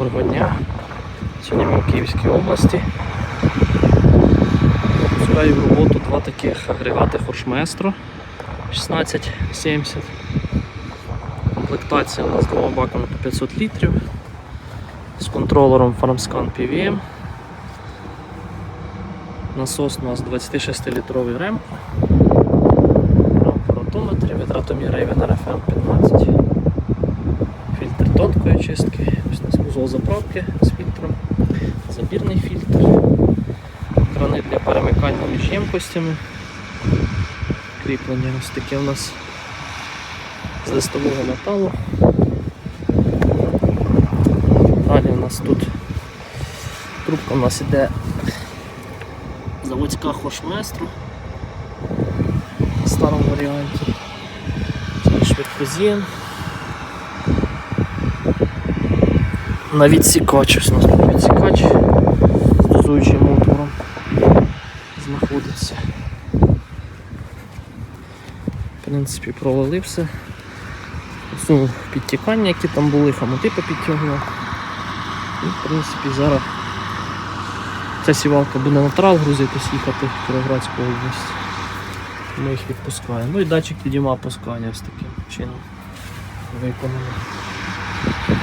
Доброго дня. Сьогодні ми в Київській області. Пускаю в роботу два таких агрегати Хоршместро 1670. Комплектація у нас з двома баками по 500 літрів. З контролером FarmScan PVM. Насос у нас 26-літровий рем. Апаратометрі, витратомір Raven RFM 15 фільтр тонкої чистки, вузол заправки з фільтром, забірний фільтр, крани для перемикання між ємкостями, кріплення ось таке у нас з листового металу. Далі у нас тут трубка у нас іде заводська Хоршместру в старому варіанті. Це на відсікач. Ось у нас тут відсікач з дозуючим мотором знаходиться. В принципі, провалив все. Усунув підтікання, які там були, хамоти попідтягував. І в принципі зараз ця сівалка буде на трал грузитись, їхати в Кіровоградську область. Ми їх відпускаємо. Ну і датчик підійма опускання ось таким чином виконаний.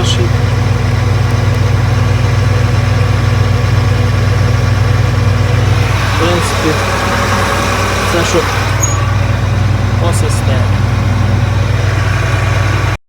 Комп'ютер наш. В принципі, це що по системі.